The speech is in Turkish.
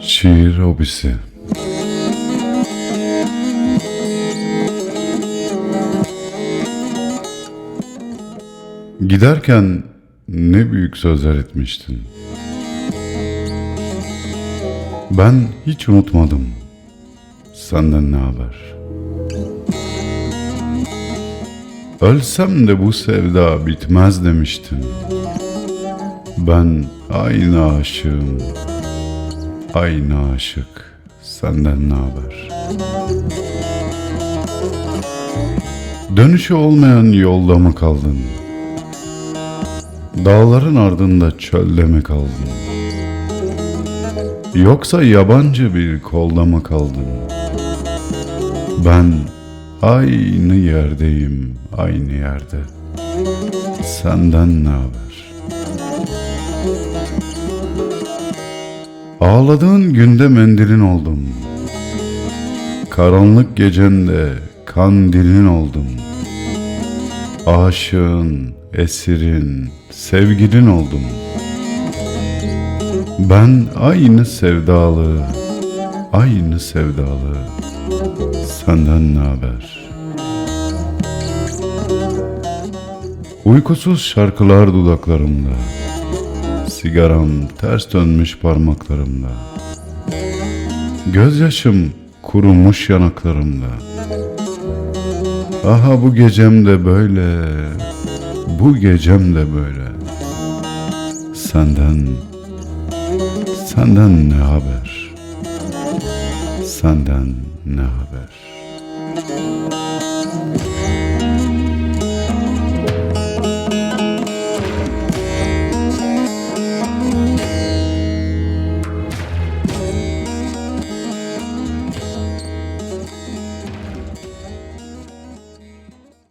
Şiir hobisi Giderken ne büyük sözler etmiştin. Ben hiç unutmadım. Senden ne haber? Ölsem de bu sevda bitmez demiştin. Ben aynı aşığım, aynı aşık. Senden ne haber? Dönüşü olmayan yolda mı kaldın? Dağların ardında çölde mi kaldın? Yoksa yabancı bir kolda mı kaldın? Ben aynı yerdeyim, aynı yerde. Senden ne haber? Ağladığın günde mendilin oldum. Karanlık gecende kandilin oldum. Aşığın, esirin, sevgilin oldum. Ben aynı sevdalı, aynı sevdalı. Senden ne haber? Uykusuz şarkılar dudaklarımda. Sigaram ters dönmüş parmaklarımda. Gözyaşım kurumuş yanaklarımda. Aha bu gecem de böyle, bu gecem de böyle. Senden, senden ne haber? Senden ne haber?